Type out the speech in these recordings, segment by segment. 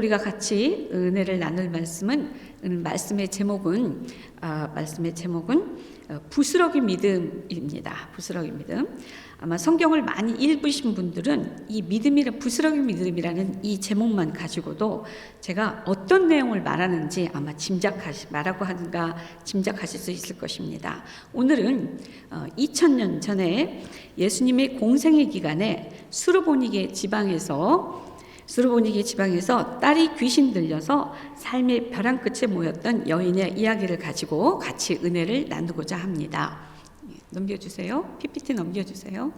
우리가 같이 은혜를 나눌 말씀은 음, 말씀의 제목은 아, 말씀의 제목은 어, 부스러기 믿음입니다. 부스러기 믿음. 아마 성경을 많이 읽으신 분들은 이 믿음이라 부스러기 믿음이라는 이 제목만 가지고도 제가 어떤 내용을 말하는지 아마 짐작하시 말하고 하는가 짐작하실 수 있을 것입니다. 오늘은 어, 2000년 전에 예수님의 공생의 기간에 수르보니게 지방에서 수르보니게 지방에서 딸이 귀신 들려서 삶의 벼랑 끝에 모였던 여인의 이야기를 가지고 같이 은혜를 나누고자 합니다. 넘겨주세요. PPT 넘겨주세요.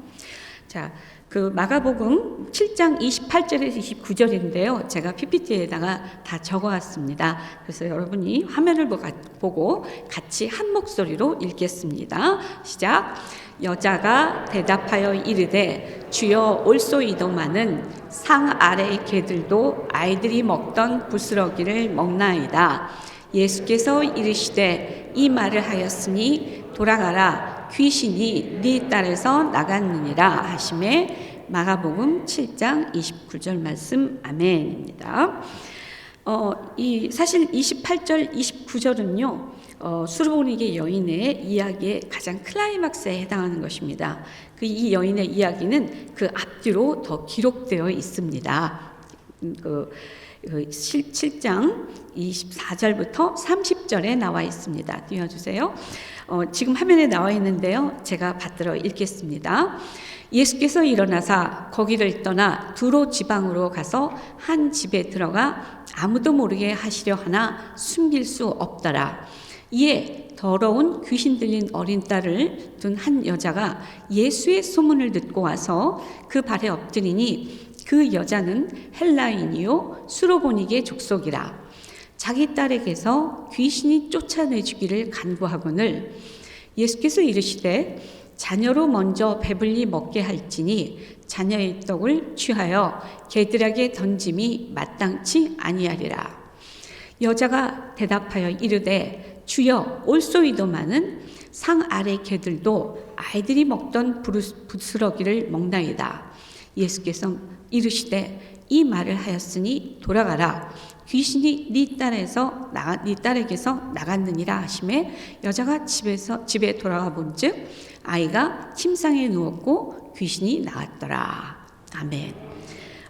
자, 그 마가복음 7장 28절에서 29절인데요. 제가 PPT에다가 다 적어왔습니다. 그래서 여러분이 화면을 보고 같이 한 목소리로 읽겠습니다. 시작. 여자가 대답하여 이르되 주여 올소이도마는 상 아래의 개들도 아이들이 먹던 부스러기를 먹나이다. 예수께서 이르시되 이 말을 하였으니 돌아가라 귀신이 네 딸에서 나갔느니라 하심에 마가복음 7장 29절 말씀 아멘입니다. 어, 이 사실 28절 29절은요. 어, 수르보니게 여인의 이야기의 가장 클라이막스에 해당하는 것입니다. 그 이 여인의 이야기는 그 앞뒤로 더 기록되어 있습니다. 음, 그, 그 7장 24절부터 30절에 나와 있습니다. 띄워주세요. 어, 지금 화면에 나와 있는데요. 제가 받들어 읽겠습니다. 예수께서 일어나사 거기를 떠나 두로 지방으로 가서 한 집에 들어가 아무도 모르게 하시려 하나 숨길 수 없더라. 이에 더러운 귀신 들린 어린 딸을 둔 한 여자가 예수의 소문을 듣고 와서 그 발에 엎드리니 그 여자는 헬라인이요 수로보니게 족속이라. 자기 딸에게서 귀신이 쫓아내주기를 간구하거늘 예수께서 이르시되 자녀로 먼저 배불리 먹게 할지니 자녀의 떡을 취하여 개들에게 던짐이 마땅치 아니하리라. 여자가 대답하여 이르되 주여 올소이도마는 상 아래 개들도 아이들이 먹던 부스러기를 먹나이다. 예수께서 이르시되 이 말을 하였으니 돌아가라. 귀신이 네 딸에서 나가 네 딸에게서 나갔느니라 하심에 여자가 집에서 집에 돌아가 본즉 아이가 침상에 누웠고 귀신이 나왔더라. 아멘.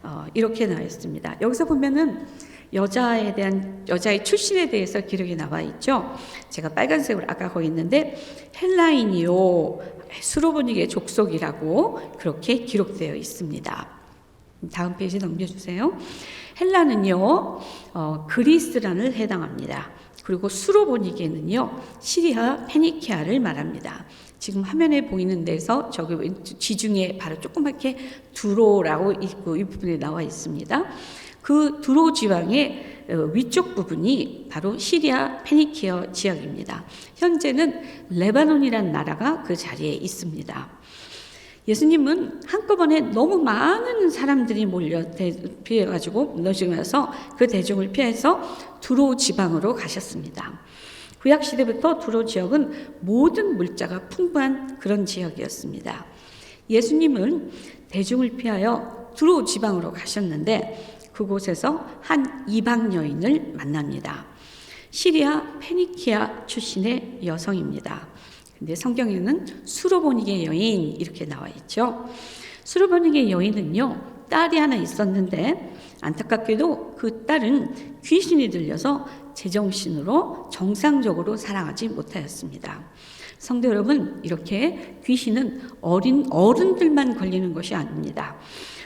어, 이렇게 나왔습니다. 여기서 보면은 여자에 대한 여자의 출신에 대해서 기록이 나와 있죠. 제가 빨간색으로 아까 거기 있는데 헬라인이요 수로보니게 족속이라고 그렇게 기록되어 있습니다. 다음 페이지 넘겨주세요. 헬라는요 어, 그리스란을 해당합니다. 그리고 수로보니게는요 시리아 페니키아를 말합니다. 지금 화면에 보이는 데서 저기 지중해 바로 조그맣게 두로라고 있고 이 부분에 나와 있습니다. 그 두로 지방의 어, 위쪽 부분이 바로 시리아 페니키어 지역입니다. 현재는 레바논이라는 나라가 그 자리에 있습니다. 예수님은 한꺼번에 너무 많은 사람들이 몰려 피해 가지고 무너지면서 그 대중을 피해서 두로 지방으로 가셨습니다. 구약 시대부터 두로 지역은 모든 물자가 풍부한 그런 지역이었습니다. 예수님은 대중을 피하여 두로 지방으로 가셨는데 그곳에서 한 이방 여인을 만납니다. 시리아 페니키아 출신의 여성입니다. 근데 성경에는 수로보니게 여인 이렇게 나와 있죠. 수로보니게 여인은요, 딸이 하나 있었는데 안타깝게도 그 딸은 귀신이 들려서 제정신으로 정상적으로 살아가지 못하였습니다. 성도 여러분, 이렇게 귀신은 어린 어른들만 걸리는 것이 아닙니다.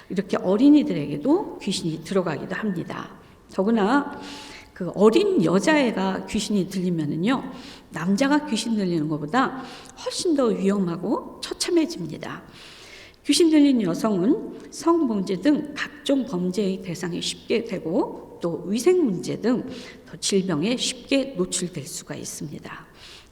이렇게 어린이들에게도 귀신이 들어가기도 합니다. 더구나 그 어린 여자애가 귀신이 들리면은요, 남자가 귀신 들리는 것보다 훨씬 더 위험하고 처참해집니다. 귀신 들린 여성은 성범죄 등 각종 범죄의 대상이 쉽게 되고 또 위생 문제 등 더 질병에 쉽게 노출될 수가 있습니다.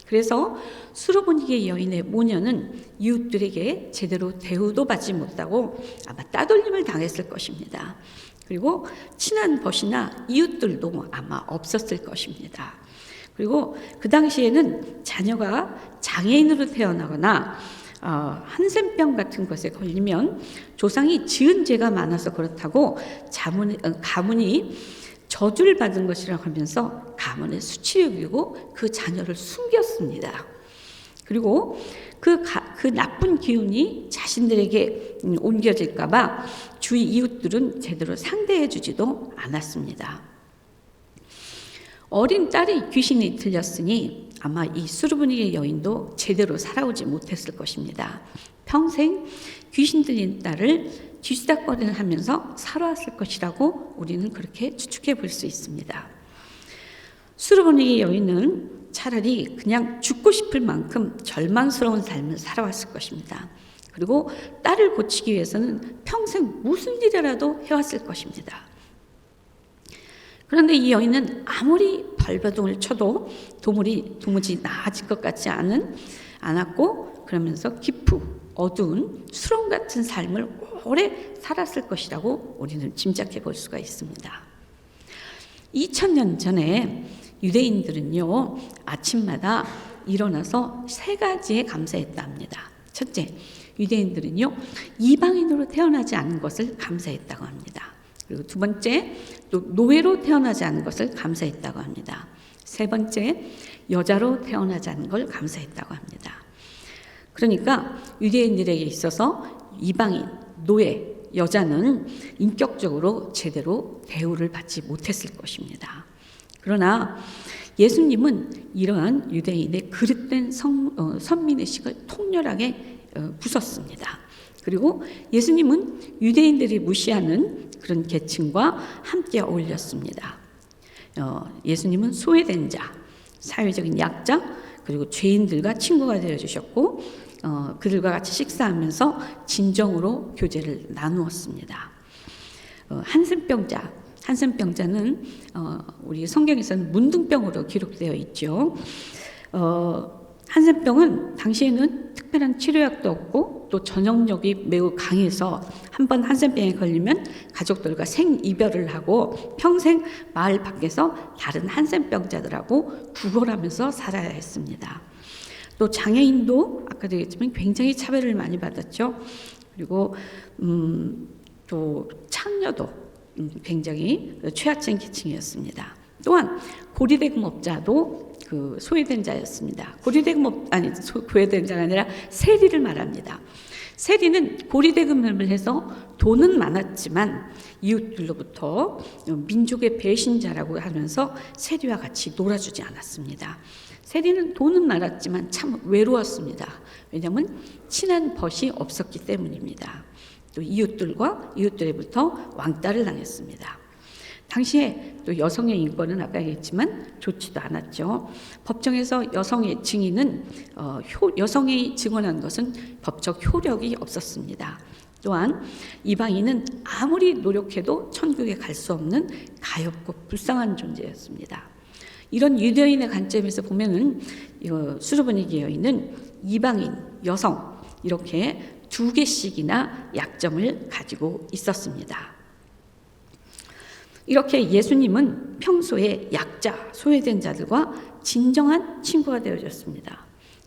그래서 수로보니게 여인의 모녀는 이웃들에게 제대로 대우도 받지 못하고 아마 따돌림을 당했을 것입니다. 그리고 친한 벗이나 이웃들도 아마 없었을 것입니다. 그리고 그 당시에는 자녀가 장애인으로 태어나거나 어, 한센병 같은 것에 걸리면 조상이 지은 죄가 많아서 그렇다고 자문, 어, 가문이 저주를 받은 것이라고 하면서 가문의 수치력이고 그 자녀를 숨겼습니다. 그리고 그, 가, 그 나쁜 기운이 자신들에게 음, 옮겨질까봐 주위 이웃들은 제대로 상대해주지도 않았습니다. 어린 딸이 귀신이 들렸으니 아마 이 수르브니의 여인도 제대로 살아오지 못했을 것입니다. 평생 귀신 들린 딸을 뒤수다거리는 하면서 살아왔을 것이라고 우리는 그렇게 추측해 볼 수 있습니다. 수르브니의 여인은 차라리 그냥 죽고 싶을 만큼 절망스러운 삶을 살아왔을 것입니다. 그리고 딸을 고치기 위해서는 평생 무슨 일이라도 해왔을 것입니다. 그런데 이 여인은 아무리 발버둥을 쳐도 도무리 도무지 나아질 것 같지 않은 않았고 그러면서 깊고 어두운 수렁 같은 삶을 오래 살았을 것이라고 우리는 짐작해 볼 수가 있습니다. 2000년 전에 유대인들은요 아침마다 일어나서 세 가지에 감사했다 합니다. 첫째, 유대인들은요 이방인으로 태어나지 않은 것을 감사했다고 합니다. 그리고 두 번째, 또 노예로 태어나지 않은 것을 감사했다고 합니다. 세 번째, 여자로 태어나지 않은 걸 감사했다고 합니다. 그러니까 유대인들에게 있어서 이방인, 노예, 여자는 인격적으로 제대로 대우를 받지 못했을 것입니다. 그러나 예수님은 이러한 유대인의 그릇된 성, 어, 선민의식을 통렬하게 어, 부쉈습니다. 그리고 예수님은 유대인들이 무시하는 그런 계층과 함께 어울렸습니다. 어, 예수님은 소외된 자, 사회적인 약자, 그리고 죄인들과 친구가 되어 주셨고 어, 그들과 같이 식사하면서 진정으로 교제를 나누었습니다. 어, 한센병자, 한센병자는 어, 우리 성경에서는 문둥병으로 기록되어 있죠. 어, 한센병은 당시에는 특별한 치료약도 없고 또 전염력이 매우 강해서 한 번 한센병에 걸리면 가족들과 생이별을 하고 평생 마을 밖에서 다른 한센병자들하고 구걸하면서 살아야 했습니다. 또 장애인도 아까도 얘기했지만 굉장히 차별을 많이 받았죠. 그리고 음, 또 창녀도 음, 굉장히 취약층 계층이었습니다. 또한 고리대금업자도 그 소외된 자였습니다. 고리대금업 아니 소외된 자가 아니라 세리를 말합니다. 세리는 고리대금을 해서 돈은 많았지만 이웃들로부터 민족의 배신자라고 하면서 세리와 같이 놀아주지 않았습니다. 세리는 돈은 많았지만 참 외로웠습니다. 왜냐하면 친한 벗이 없었기 때문입니다. 또 이웃들과 이웃들로부터 왕따를 당했습니다. 당시에 또 여성의 인권은 아까 얘기했지만 좋지도 않았죠. 법정에서 여성의 증인은 어, 효, 여성이 증언한 것은 법적 효력이 없었습니다. 또한 이방인은 아무리 노력해도 천국에 갈 수 없는 가엾고 불쌍한 존재였습니다. 이런 유대인의 관점에서 보면은 수르브니기 여인은 이방인, 여성 이렇게 두 개씩이나 약점을 가지고 있었습니다. 이렇게 예수님은 평소에 약자, 소외된 자들과 진정한 친구가 되어졌습니다.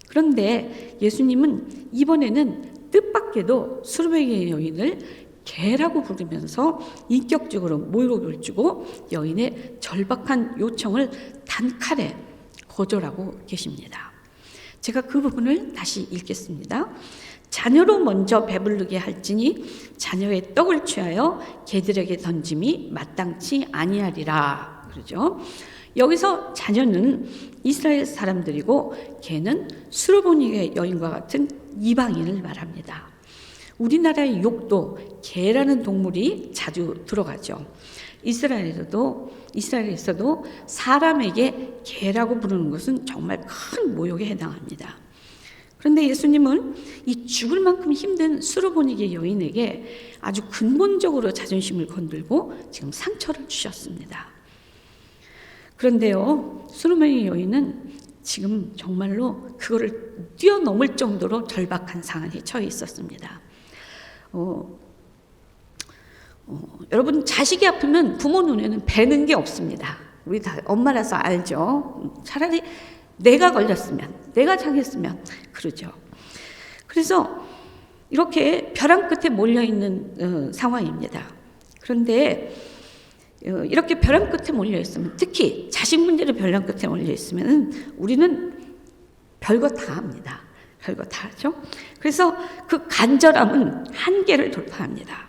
그런데 예수님은 이번에는 뜻밖에도 수르베의 여인을 개라고 부르면서 인격적으로 모욕을 주고 여인의 절박한 요청을 단칼에 거절하고 계십니다. 제가 그 부분을 다시 읽겠습니다. 자녀로 먼저 배부르게 할지니 자녀의 떡을 취하여 개들에게 던짐이 마땅치 아니하리라 그러죠. 여기서 자녀는 이스라엘 사람들이고 개는 수르보니의 여인과 같은 이방인을 말합니다. 우리나라의 욕도 개라는 동물이 자주 들어가죠. 이스라엘에서도 이스라엘에서도 사람에게 개라고 부르는 것은 정말 큰 모욕에 해당합니다. 그런데 예수님은 이 죽을 만큼 힘든 수로보니게 여인에게 아주 근본적으로 자존심을 건들고 지금 상처를 주셨습니다. 그런데요, 수로보니 여인은 지금 정말로 그거를 뛰어넘을 정도로 절박한 상황에 처해 있었습니다. 어, 어, 여러분 자식이 아프면 부모 눈에는 배는 게 없습니다. 우리 다 엄마라서 알죠. 차라리 내가 걸렸으면, 내가 장했으면 그러죠. 그래서 이렇게 벼랑 끝에 몰려 있는 어, 상황입니다. 그런데 어, 이렇게 벼랑 끝에 몰려 있으면 특히 자식 문제로 벼랑 끝에 몰려 있으면 우리는 별거 다 합니다. 별거 다 하죠. 그래서 그 간절함은 한계를 돌파합니다.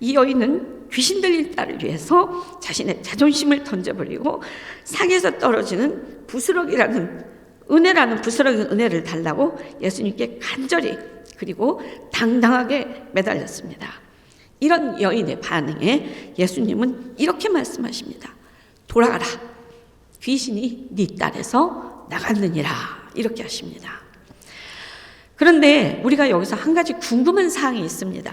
이 여인은 귀신 들린 딸을 위해서 자신의 자존심을 던져버리고 상에서 떨어지는 부스럭이라는 은혜라는 부스러기 은혜를 달라고 예수님께 간절히 그리고 당당하게 매달렸습니다. 이런 여인의 반응에 예수님은 이렇게 말씀하십니다. 돌아가라. 귀신이 네 딸에서 나갔느니라. 이렇게 하십니다. 그런데 우리가 여기서 한 가지 궁금한 사항이 있습니다.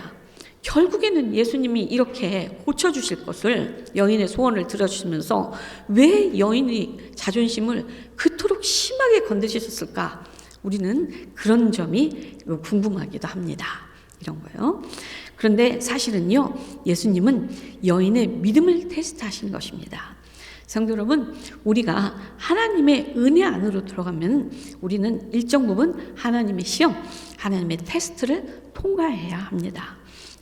결국에는 예수님이 이렇게 고쳐주실 것을 여인의 소원을 들어주시면서 왜 여인의 자존심을 그토록 심하게 건드셨을까? 우리는 그런 점이 궁금하기도 합니다. 이런 거요. 그런데 사실은요, 예수님은 여인의 믿음을 테스트하신 것입니다. 성도 여러분, 우리가 하나님의 은혜 안으로 들어가면 우리는 일정 부분 하나님의 시험, 하나님의 테스트를 통과해야 합니다.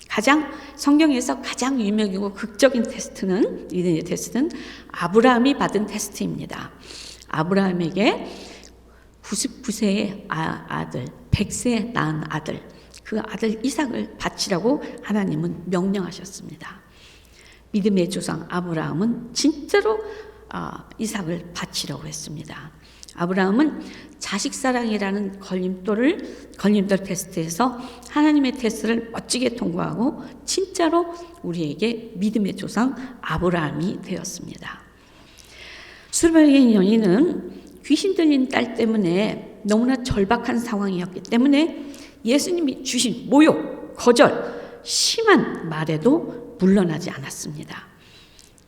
가장 성경에서 가장 유명이고 극적인 테스트는 믿음의 테스트는 아브라함이 받은 테스트입니다. 아브라함에게 99세의 아, 들 100세에 낳은 아들, 그 아들 이삭을 바치라고 하나님은 명령하셨습니다. 믿음의 조상 아브라함은 진짜로 아, 이삭을 바치려고 했습니다. 아브라함은 자식 사랑이라는 걸림돌을 걸림돌 테스트에서 하나님의 테스트를 멋지게 통과하고 진짜로 우리에게 믿음의 조상 아브라함이 되었습니다. 수르바의 연인은 귀신 들린 딸 때문에 너무나 절박한 상황이었기 때문에 예수님이 주신 모욕, 거절, 심한 말에도 물러나지 않았습니다.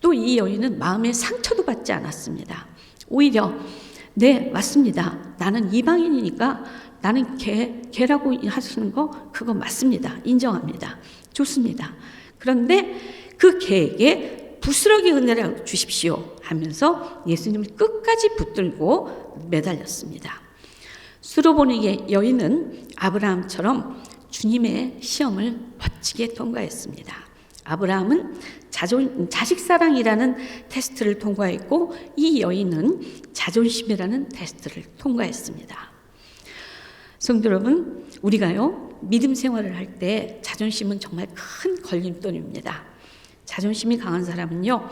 또 이 여인은 마음의 상처도 받지 않았습니다. 오히려 네, 맞습니다. 나는 이방인이니까 나는 개, 개라고 하시는 거 그거 맞습니다. 인정합니다. 좋습니다. 그런데 그 개에게 부스러기 은혜를 주십시오 하면서 예수님을 끝까지 붙들고 매달렸습니다. 수로보니의 여인은 아브라함처럼 주님의 시험을 멋지게 통과했습니다. 아브라함은 자존, 자식 사랑이라는 테스트를 통과했고 이 여인은 자존심이라는 테스트를 통과했습니다. 성도 여러분, 우리가요 믿음 생활을 할 때 자존심은 정말 큰 걸림돌입니다. 자존심이 강한 사람은요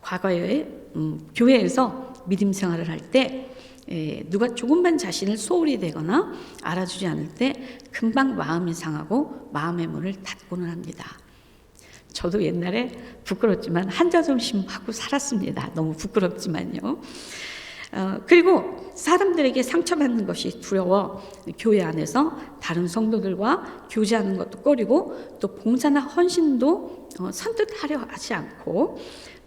과거에 음, 교회에서 믿음 생활을 할때 누가 조금만 자신을 소홀히 되거나 알아주지 않을 때 금방 마음이 상하고 마음의 문을 닫고는 합니다. 저도 옛날에 부끄럽지만 한자존심 하고 살았습니다. 너무 부끄럽지만요. 어, 그리고 사람들에게 상처받는 것이 두려워 교회 안에서 다른 성도들과 교제하는 것도 꺼리고 또 봉사나 헌신도 어, 선뜻 하려 하지 않고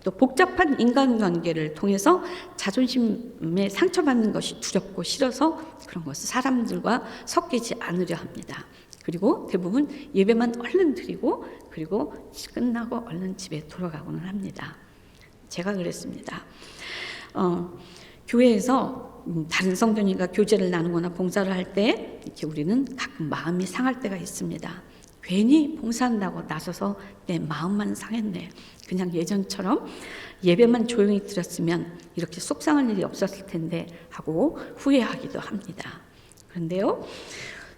또 복잡한 인간관계를 통해서 자존심에 상처받는 것이 두렵고 싫어서 그런 것을 사람들과 섞이지 않으려 합니다. 그리고 대부분 예배만 얼른 드리고 그리고 끝나고 얼른 집에 돌아가고는 합니다. 제가 그랬습니다. 어, 교회에서 음, 다른 성도님과 교제를 나누거나 봉사를 할 때 이렇게 우리는 가끔 마음이 상할 때가 있습니다. 괜히 봉사한다고 나서서 내 마음만 상했네. 그냥 예전처럼 예배만 조용히 드렸으면 이렇게 속상할 일이 없었을 텐데 하고 후회하기도 합니다. 그런데요,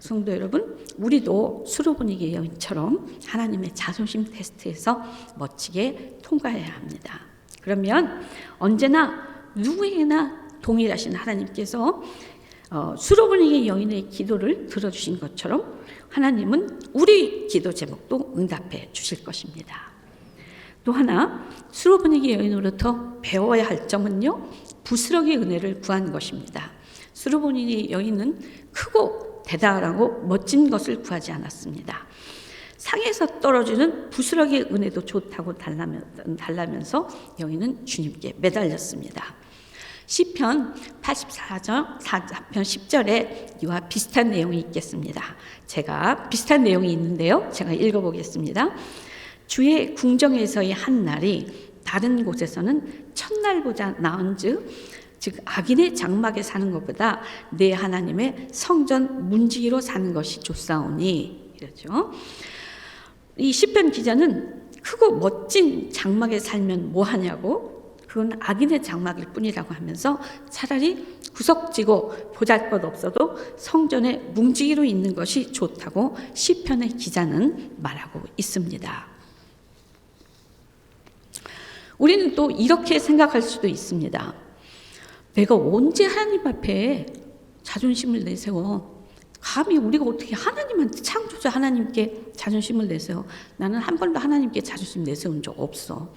성도 여러분, 우리도 수로 분위기 여인처럼 하나님의 자존심 테스트에서 멋지게 통과해야 합니다. 그러면 언제나 누구에게나 동일하신 하나님께서 어, 수로분위기 여인의 기도를 들어주신 것처럼 하나님은 우리 기도 제목도 응답해 주실 것입니다. 또 하나 수로분위기 여인으로부터 배워야 할 점은요 부스러기 은혜를 구한 것입니다. 수로분위기 여인은 크고 대단하고 멋진 것을 구하지 않았습니다. 상에서 떨어지는 부스러기 은혜도 좋다고 달라면서 여인은 주님께 매달렸습니다. 시편 84편 10절에 이와 비슷한 내용이 있겠습니다. 제가 비슷한 내용이 있는데요. 제가 읽어보겠습니다. 주의 궁정에서의 한 날이 다른 곳에서는 첫날보다 나은즉 즉 악인의 장막에 사는 것보다 내 하나님의 성전 문지기로 사는 것이 좋사오니 이러죠. 이 시편 기자는 크고 멋진 장막에 살면 뭐 하냐고? 그건 악인의 장막일 뿐이라고 하면서 차라리 구석지고 보잘것 없어도 성전에 뭉지기로 있는 것이 좋다고 시편의 기자는 말하고 있습니다. 우리는 또 이렇게 생각할 수도 있습니다. 내가 언제 하나님 앞에 자존심을 내세워? 감히 우리가 어떻게 하나님한테 창조자 하나님께 자존심을 내세워? 나는 한 번도 하나님께 자존심 내세운 적 없어.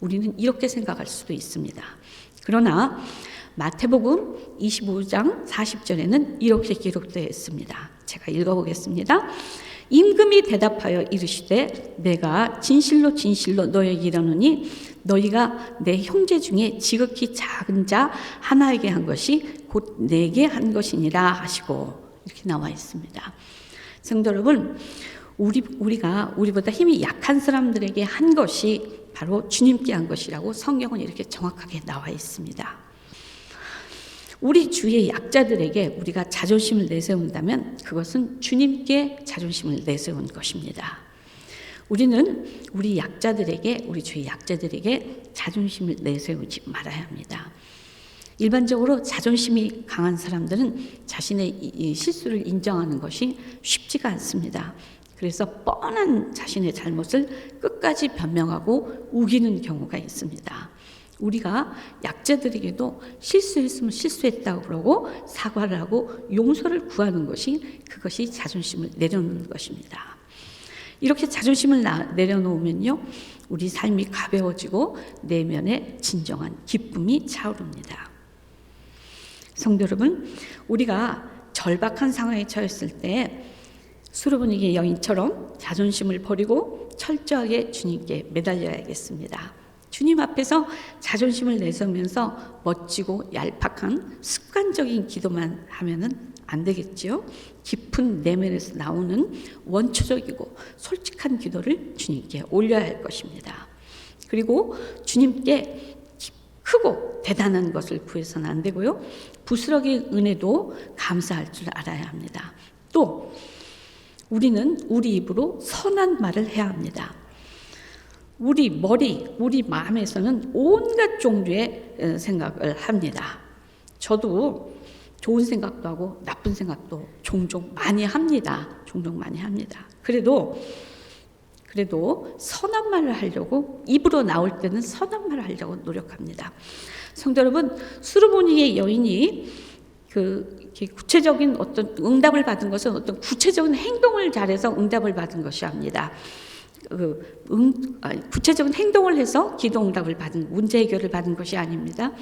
우리는 이렇게 생각할 수도 있습니다. 그러나 마태복음 25장 40절에는 이렇게 기록되어 있습니다. 제가 읽어보겠습니다. 임금이 대답하여 이르시되 내가 진실로 진실로 너에게 이르노니 너희가 내 형제 중에 지극히 작은 자 하나에게 한 것이 곧 내게 한 것이니라 하시고 이렇게 나와 있습니다. 성도 여러분, 우리 우리가 우리보다 힘이 약한 사람들에게 한 것이 바로 주님께 한 것이라고 성경은 이렇게 정확하게 나와 있습니다. 우리 주위의 약자들에게 우리가 자존심을 내세운다면 그것은 주님께 자존심을 내세운 것입니다. 우리는 우리 약자들에게 우리 주위 약자들에게 자존심을 내세우지 말아야 합니다. 일반적으로 자존심이 강한 사람들은 자신의 실수를 인정하는 것이 쉽지가 않습니다. 그래서 뻔한 자신의 잘못을 끝까지 변명하고 우기는 경우가 있습니다. 우리가 약자들에게도 실수했으면 실수했다고 그러고 사과를 하고 용서를 구하는 것이 그것이 자존심을 내려놓는 것입니다. 이렇게 자존심을 내려놓으면요, 우리 삶이 가벼워지고 내면에 진정한 기쁨이 차오릅니다. 성도 여러분, 우리가 절박한 상황에 처했을 때 수르분에게 여인처럼 자존심을 버리고 철저하게 주님께 매달려야겠습니다. 주님 앞에서 자존심을 내세우면서 멋지고 얄팍한 습관적인 기도만 하면은 안 되겠지요. 깊은 내면에서 나오는 원초적이고 솔직한 기도를 주님께 올려야 할 것입니다. 그리고 주님께 크고 대단한 것을 구해서는 안 되고요. 부스러기 은혜도 감사할 줄 알아야 합니다. 또 우리는 우리 입으로 선한 말을 해야 합니다. 우리 머리, 우리 마음에서는 온갖 종류의 생각을 합니다. 저도 좋은 생각도 하고 나쁜 생각도 종종 많이 합니다. 종종 많이 합니다. 그래도 그래도 선한 말을 하려고 입으로 나올 때는 선한 말을 하려고 노력합니다. 성도 여러분, 수르보니의 여인이 그 구체적인 어떤 응답을 받은 것은 어떤 구체적인 행동을 잘해서 응답을 받은 것이 합니다. 그 응, 구체적인 행동을 해서 기도 응답을 받은 문제 해결을 받은 것이 아닙니다.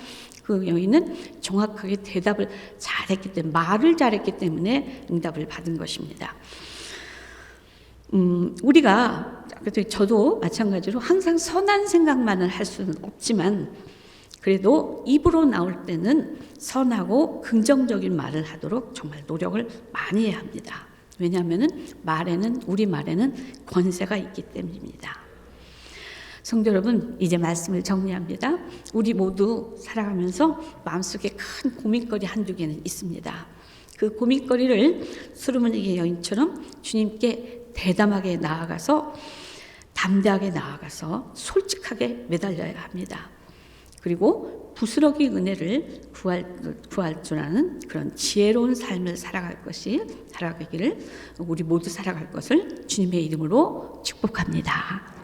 그 여인은 정확하게 대답을 잘했기 때문에 말을 잘했기 때문에 응답을 받은 것입니다. 음, 우리가 저도 마찬가지로 항상 선한 생각만을 할 수는 없지만 그래도 입으로 나올 때는 선하고 긍정적인 말을 하도록 정말 노력을 많이 해야 합니다. 왜냐하면 말에는 우리 말에는 권세가 있기 때문입니다. 성도 여러분, 이제 말씀을 정리합니다. 우리 모두 살아가면서 마음속에 큰 고민거리 한두 개는 있습니다. 그 고민거리를 수르문의 여인처럼 주님께 대담하게 나아가서 담대하게 나아가서 솔직하게 매달려야 합니다. 그리고 부스러기 은혜를 구할, 구할 줄 아는 그런 지혜로운 삶을 살아갈 것이 살아가기를 우리 모두 살아갈 것을 주님의 이름으로 축복합니다.